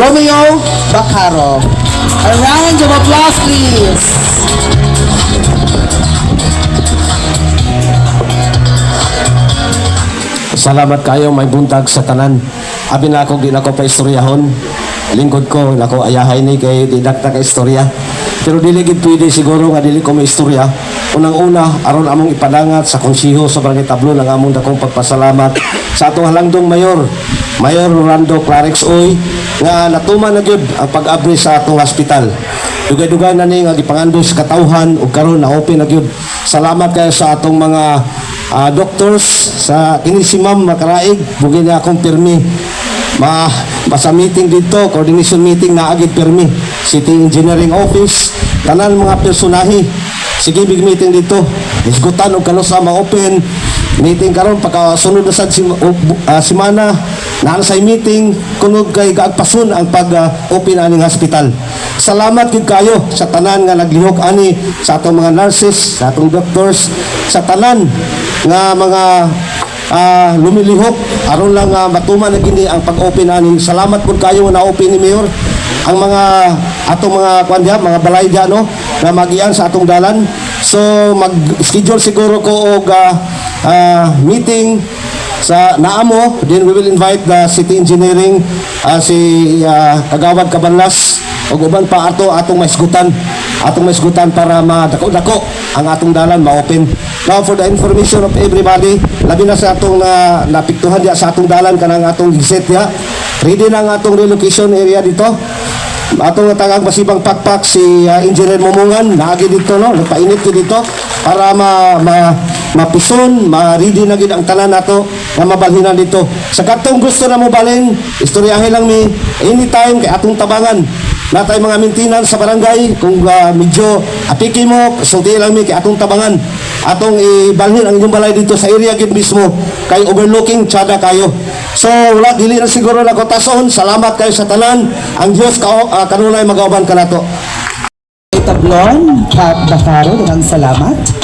Romeo Bacaro. A round of applause, please. Salamat kayo may buntag sa tanan. Abi na ako di na ko pa istoryahon. Lingkod ko nako ayahay ni kay didakta ka istorya. Pero dili gid pwede siguro nga dili ko maistorya. Unang-una aron among ipadangat sa konsiho sa Barangay Tablo ng among dakong pagpasalamat sa atong halangdong mayor, Mayor Rolando Clarix Oy nga natuman na gyud ang pag-abri sa atong hospital. Dugay-dugay na ni nga gipangandos sa katawhan ug karon na open na gyud. Salamat kayo sa atong mga ah, doctors. Sa kini si Ma'am Makaraig bugin niya akong pirmi ma basa meeting dito coordination meeting na agad pirmi city engineering office tanan mga personahe. Sige big meeting dito. Isgutan og kanusa ma-open meeting karon pagka sunod na sad si, uh, simana na sa meeting kunog kay gaagpason ang pag uh, open aning hospital. Salamat gid kayo sa tanan nga naglihok ani sa atong mga nurses sa atong doctors sa tanan nga mga ah lumilihok. Aron lang uh, matuman na gini ang pag-open aning salamat pud kayo nga na-open ni Mayor. Ang mga atong mga kwan mga balay diha no na magian sa atong dalan. So mag-schedule siguro ko og ah, ah, meeting sa naamo. Then we will invite the city engineering ah, si ah, Kagawad Cabanlas ug uban pa ato atong maisgutan atong maisgutan para madako-dako ang atong dalan ma-open. Now for the information of everybody labi na sa atong na napiktuhan diya sa atong dalan kanang atong giset diya. Ready na ang atong relocation area dito atong tagang masibang pakpak si uh, Engineer Mumungan naagi dito no? Nagpainit ko dito para ma, ma mapison ma-ready na gid ang tanan nato nga mabalhinan dito. Sa katong gusto na mo balhin istoryahin lang mi anytime kay atong tabangan na tayo mga maintenance sa barangay kung uh, medyo apiki mo sulti lang mi kay atong tabangan. Atong ibalhin ang inyong balay dito sa area gid mismo kay overlooking tsada kayo. So wala dili na siguro na ko tason salamat kayo sa tanan. Ang Dios ka uh, kanunay magauban kanato Tablon, Kat Bacaro, dagang salamat.